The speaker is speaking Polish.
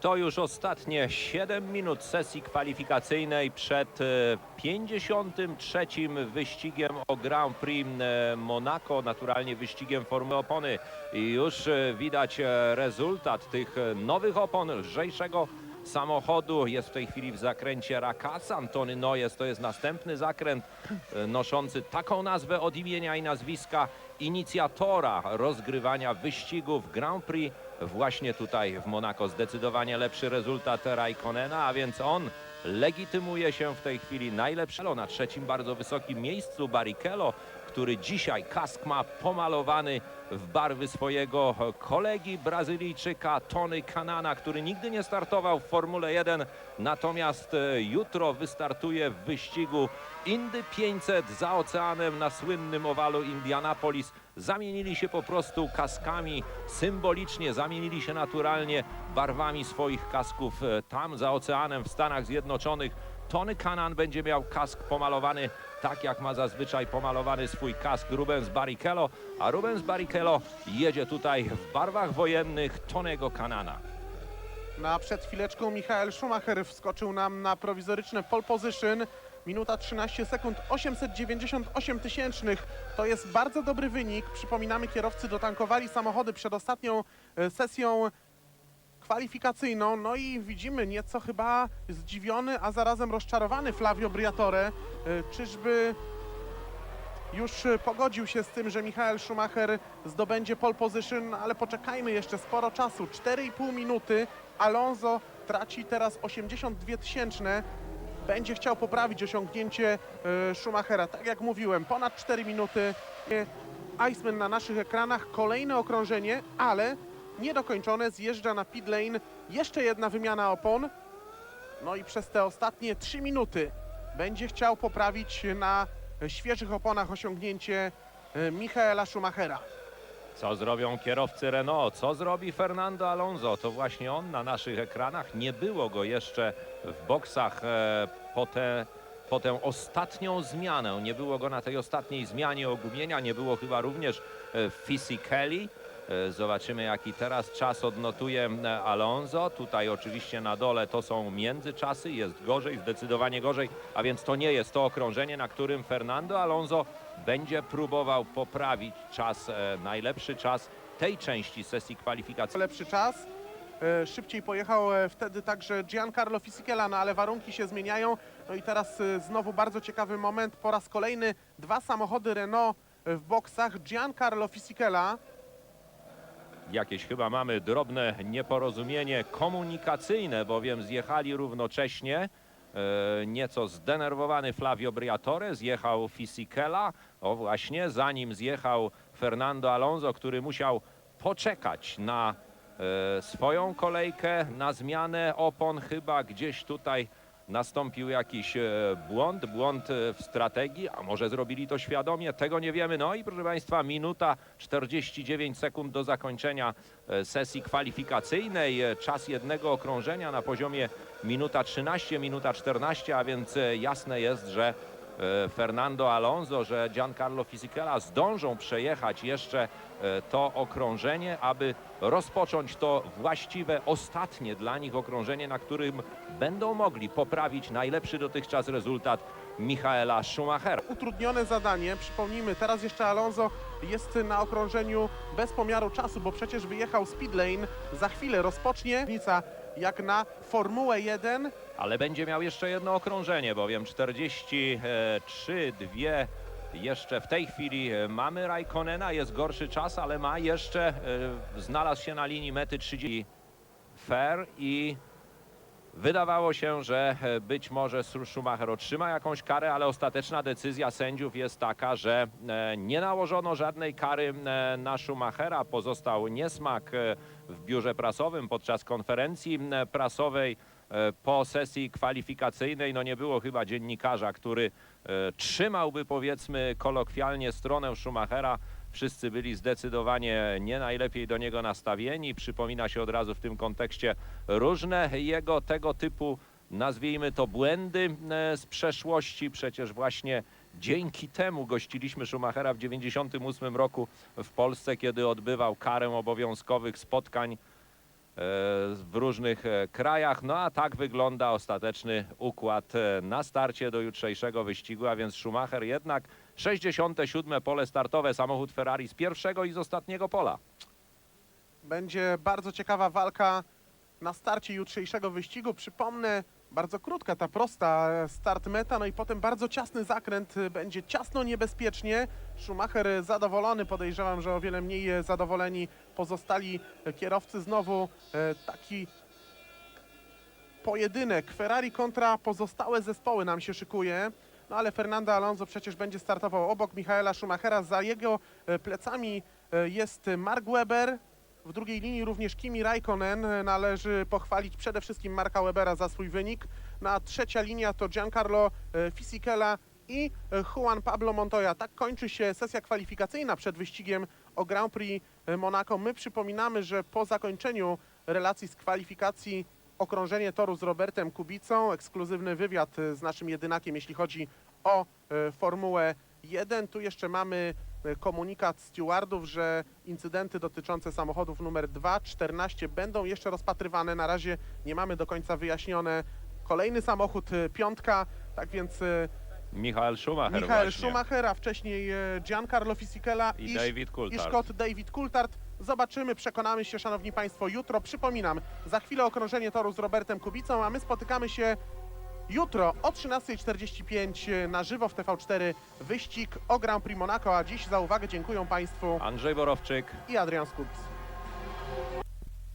to już ostatnie 7 minut sesji kwalifikacyjnej przed e, 53. wyścigiem o Grand Prix e, Monaco, naturalnie wyścigiem Formuły Opony. I już e, widać e, rezultat tych e, nowych opon, lżejszego samochodu. Jest w tej chwili w zakręcie Rakas. Antony Nojes to jest następny zakręt e, noszący taką nazwę od imienia i nazwiska inicjatora rozgrywania wyścigów Grand Prix właśnie tutaj w Monako. Zdecydowanie lepszy rezultat Raikkonena, a więc on legitymuje się w tej chwili najlepszy. Na trzecim bardzo wysokim miejscu Barrichello, który dzisiaj kask ma pomalowany w barwy swojego kolegi Brazylijczyka Tony Kanana, który nigdy nie startował w Formule 1, natomiast e, jutro wystartuje w wyścigu Indy 500 za oceanem na słynnym owalu Indianapolis. Zamienili się po prostu kaskami symbolicznie, zamienili się naturalnie barwami swoich kasków e, tam za oceanem w Stanach Zjednoczonych. Tony Kanan będzie miał kask pomalowany tak jak ma zazwyczaj pomalowany swój kask Rubens Barrichello, a Rubens Barrichello jedzie tutaj w barwach wojennych Tonego Kanana. No a przed chwileczką Michael Schumacher wskoczył nam na prowizoryczne pole position. Minuta 13 sekund, 898 tysięcznych. To jest bardzo dobry wynik. Przypominamy, kierowcy dotankowali samochody przed ostatnią e, sesją kwalifikacyjną. No i widzimy nieco chyba zdziwiony, a zarazem rozczarowany Flavio Briatore. E, Czyżby już pogodził się z tym, że Michael Schumacher zdobędzie pole position, ale poczekajmy jeszcze sporo czasu. 4,5 minuty. Alonso traci teraz 82 tysięczne. Będzie chciał poprawić osiągnięcie e, Schumachera. Tak jak mówiłem, ponad 4 minuty. Iceman na naszych ekranach. Kolejne okrążenie, ale niedokończone. Zjeżdża na pit lane. Jeszcze jedna wymiana opon. No i przez te ostatnie 3 minuty będzie chciał poprawić na świeżych oponach osiągnięcie e, Michaela Schumachera. Co zrobią kierowcy Renault? Co zrobi Fernando Alonso? To właśnie on na naszych ekranach. Nie było go jeszcze w boksach e, po, te, po tę ostatnią zmianę. Nie było go na tej ostatniej zmianie ogumienia. Nie było chyba również e, Fisichella. E, Zobaczymy, jaki teraz czas odnotuje e, Alonso. Tutaj oczywiście na dole to są międzyczasy. Jest gorzej, zdecydowanie gorzej. A więc to nie jest to okrążenie, na którym Fernando Alonso będzie próbował poprawić czas, e, najlepszy czas tej części sesji kwalifikacji. lepszy czas. Szybciej pojechał wtedy także Giancarlo Fisichella, no ale warunki się zmieniają. No i teraz znowu bardzo ciekawy moment. Po raz kolejny dwa samochody Renault w boksach. Giancarlo Fisichella Jakieś chyba mamy drobne nieporozumienie komunikacyjne, bowiem zjechali równocześnie. E, nieco zdenerwowany Flavio Briatore zjechał Fisichella. O właśnie, zanim zjechał Fernando Alonso, który musiał poczekać na e, swoją kolejkę, na zmianę opon. Chyba gdzieś tutaj nastąpił jakiś e, błąd, błąd e, w strategii, a może zrobili to świadomie, tego nie wiemy. No i proszę Państwa, minuta 49 sekund do zakończenia e, sesji kwalifikacyjnej. Czas jednego okrążenia na poziomie minuta 13, minuta 14, a więc jasne jest, że Fernando Alonso, że Giancarlo Fisichella zdążą przejechać jeszcze e, to okrążenie, aby rozpocząć to właściwe, ostatnie dla nich okrążenie, na którym będą mogli poprawić najlepszy dotychczas rezultat Michaela Schumachera. utrudnione zadanie. Przypomnijmy, teraz jeszcze Alonso jest na okrążeniu bez pomiaru czasu, bo przecież wyjechał speed lane. Za chwilę rozpocznie jak na Formułę 1. Ale będzie miał jeszcze jedno okrążenie, bowiem 43, dwie jeszcze w tej chwili e, mamy Raikkonena, jest gorszy czas, ale ma jeszcze, e, znalazł się na linii mety 30 fair i wydawało się, że e, być może Schumacher otrzyma jakąś karę, ale ostateczna decyzja sędziów jest taka, że e, nie nałożono żadnej kary e, na Schumachera. Pozostał niesmak w biurze prasowym podczas konferencji prasowej po sesji kwalifikacyjnej. No nie było chyba dziennikarza, który e, trzymałby powiedzmy kolokwialnie stronę Schumachera. Wszyscy byli zdecydowanie nie najlepiej do niego nastawieni. Przypomina się od razu w tym kontekście różne jego tego typu, nazwijmy to, błędy e, z przeszłości. Przecież właśnie dzięki temu gościliśmy Schumachera w 98 roku w Polsce, kiedy odbywał karę obowiązkowych spotkań w różnych e, krajach. No a tak wygląda ostateczny układ e, na starcie do jutrzejszego wyścigu, a więc Schumacher jednak 67. pole startowe, samochód Ferrari z pierwszego i z ostatniego pola. Będzie bardzo ciekawa walka na starcie jutrzejszego wyścigu. Przypomnę, bardzo krótka ta prosta e, start meta, no i potem bardzo ciasny zakręt. e, Będzie ciasno, niebezpiecznie. Schumacher zadowolony, podejrzewam, że o wiele mniej e, zadowoleni pozostali kierowcy. Znowu taki pojedynek Ferrari kontra pozostałe zespoły nam się szykuje. No ale Fernando Alonso przecież będzie startował obok Michaela Schumachera. Za jego plecami jest Mark Webber. W drugiej linii również Kimi Raikkonen. Należy pochwalić przede wszystkim Marka Webera za swój wynik. Na trzecia linia to Giancarlo e, Fisichella i e, Juan Pablo Montoya. Tak kończy się sesja kwalifikacyjna przed wyścigiem o Grand Prix e, Monaco. My przypominamy, że po zakończeniu relacji z kwalifikacji okrążenie toru z Robertem Kubicą, ekskluzywny wywiad z naszym jedynakiem, jeśli chodzi o Formułę 1. Tu jeszcze mamy komunikat stewardów, że incydenty dotyczące samochodów numer 2, 14 będą jeszcze rozpatrywane. Na razie nie mamy do końca wyjaśnione. Kolejny samochód, e, piątka, tak więc e, Michael Schumacher Michael właśnie. Schumacher, a wcześniej e, Giancarlo Fisichella I i, David i Coulthard. Scott David Coulthard. Zobaczymy, przekonamy się, szanowni państwo, jutro. Przypominam, za chwilę okrążenie toru z Robertem Kubicą, a my spotykamy się jutro o 13.45 na żywo w TV4 wyścig o Grand Prix Monaco, a dziś za uwagę dziękuję państwu Andrzej Borowczyk. i Adrian Skubis.